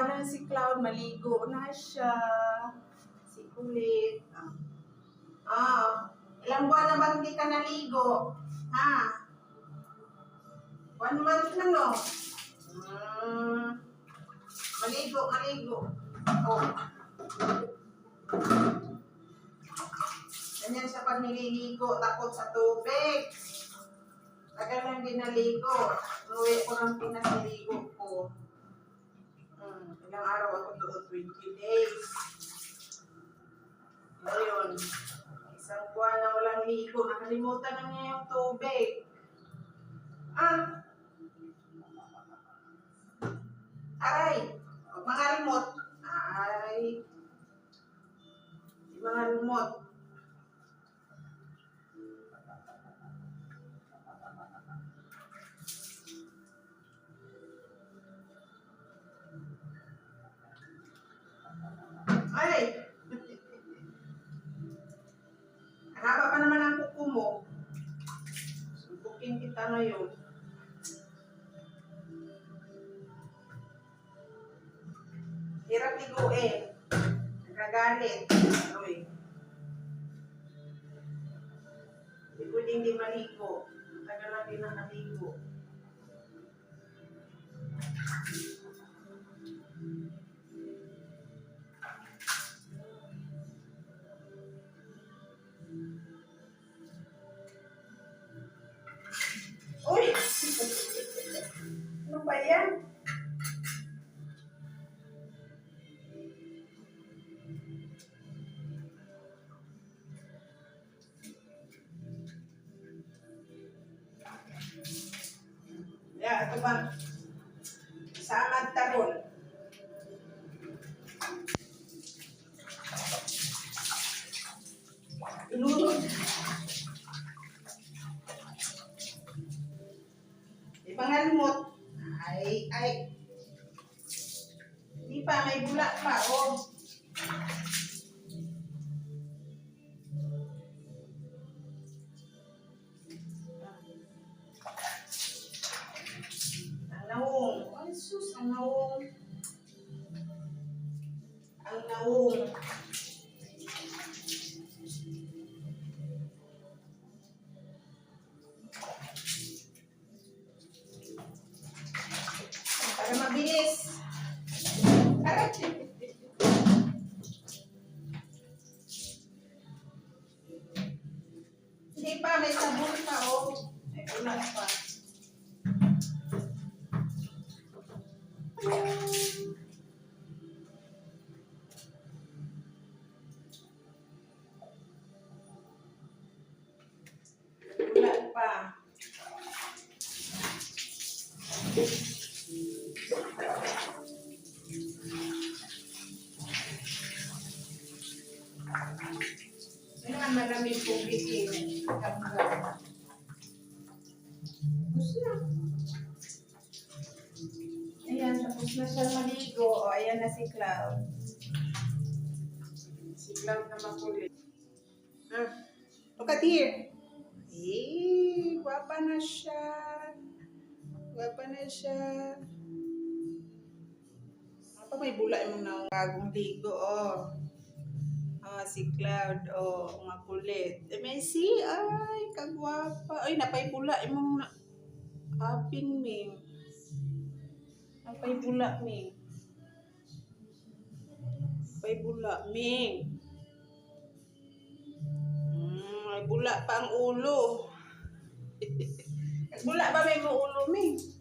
naman si Cloud, maligo na siya. Si Kulit. Ah, ilang buwan na ba hindi ka naligo? Ha? One month na, no? Hmm. Maligo, maligo. Oh. Ganyan siya pag nililigo, takot sa tubig. Tagal lang din naligo. Uwi ko ng Pinas niligo ko. Ilang araw ako doon, 20 days. Ngayon, isang buwan na walang ligo, nakalimutan na niya yung tubig. Ah! Kita ngayon. Hirap liguin. Nagagalit. Uy. Hindi pwedeng di maligo. Tagal na din nakaligo. Uy! Yan? Ya, ito ba? Samad taron. Nga lumot? Ay, ay. Di pa, may bula pa, oh. Ang naong. Ay, sus, ang naong. Ang naong. Mabilis. Hindi pa, may sabon pa, oh. May ulat pa. Ulat pa. May naman maraming tubig eh. Kapag. Tapos na. Ayan, tapos na siya maligo. O, ayan na si Cloud. Si Cloud na makulit. Ah, look at here. Eh, guwapa na siya. Guwapa na siya. Apa may bula yung na bagong ligo, oh. Ah, si Cloud, oh, makulit. Eh, Messi, ay, kagwapa. Ay, napay bula yung na... Aping, Ming. Napay bula, Ming. Napay bula, Ming. Hmm, may bula pa ang ulo. Bula ba may ulo, Ming?